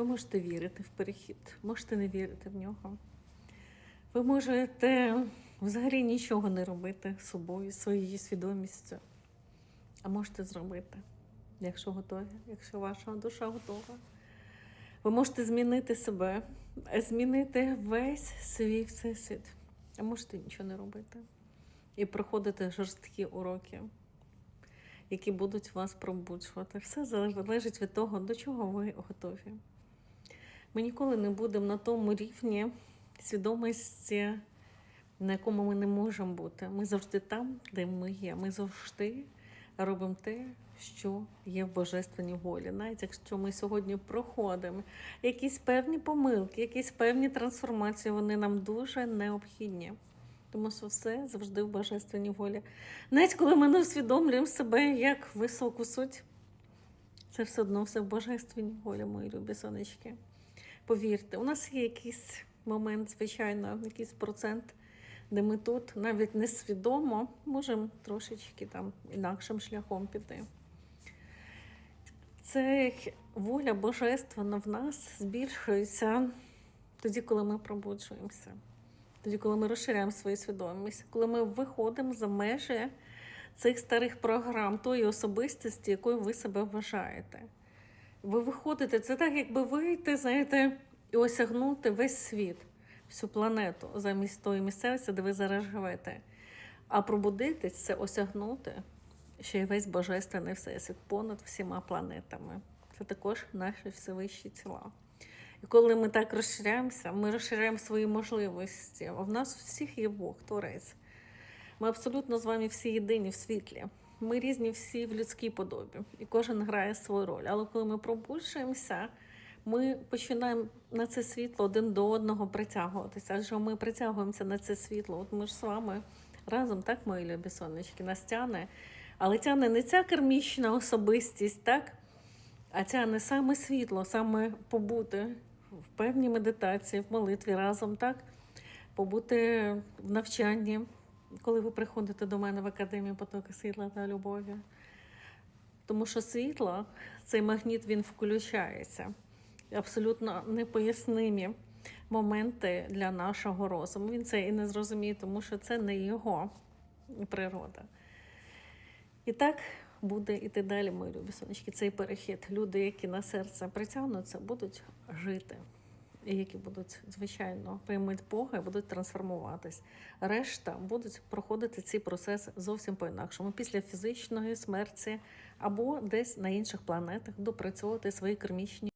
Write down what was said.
Ви можете вірити в перехід, можете не вірити в нього. Ви можете взагалі нічого не робити з собою, своєю свідомістю. А можете зробити, якщо готові, якщо ваша душа готова. Ви можете змінити себе, змінити весь свій всесвіт. А можете нічого не робити. І проходити жорсткі уроки, які будуть вас пробуджувати. Все залежить від того, до чого ви готові. Ми ніколи не будемо на тому рівні свідомості, на якому ми не можемо бути. Ми завжди там, де ми є. Ми завжди робимо те, що є в божественній волі. Навіть якщо ми сьогодні проходимо якісь певні помилки, якісь певні трансформації, вони нам дуже необхідні. Тому що все завжди в божественній волі. Навіть коли ми не усвідомлюємо себе як високу суть, це все одно все в божественній волі, мої любі сонечки. Повірте, у нас є якийсь момент, звичайно, якийсь процент, де ми тут навіть несвідомо можемо трошечки там інакшим шляхом піти. Це воля божественна в нас збільшується тоді, коли ми пробуджуємося, тоді, коли ми розширяємо свою свідомість, коли ми виходимо за межі цих старих програм, тої особистості, якою ви себе вважаєте. Ви виходите, це так, якби вийти, знаєте, і осягнути весь світ, всю планету замість тої місцевості, де ви зараз живете. А пробудитись це осягнути ще й весь божественний всесвіт понад всіма планетами. Це також наші всевищі тіла. І коли ми так розширяємося, ми розширяємо свої можливості. А В нас у всіх є Бог, Творець. Ми абсолютно з вами всі єдині в світлі. Ми різні всі в людській подобі, і кожен грає свою роль. Але коли ми пробуджуємося, ми починаємо на це світло один до одного притягуватися. Адже ми притягуємося на це світло. От ми ж з вами разом, так, мої любі сонечки, нас тяне. Але тяне не ця кармічна особистість, так? А тяне саме світло, саме побути в певній медитації, в молитві разом, так? Побути в навчанні, коли ви приходите до мене в Академію потоки світла та любові. Тому що світло, цей магніт, він включається. Абсолютно непояснимі моменти для нашого розуму. Він це і не зрозуміє, тому що це не його природа. І так буде іти далі, мої любі сонечки, цей перехід. Люди, які на серце притягнуться, будуть жити. Які будуть, звичайно, приймуть Бога будуть трансформуватись. Решта будуть проходити ці процеси зовсім по-інакшому, після фізичної смерті або десь на інших планетах допрацьовувати свої кармічні.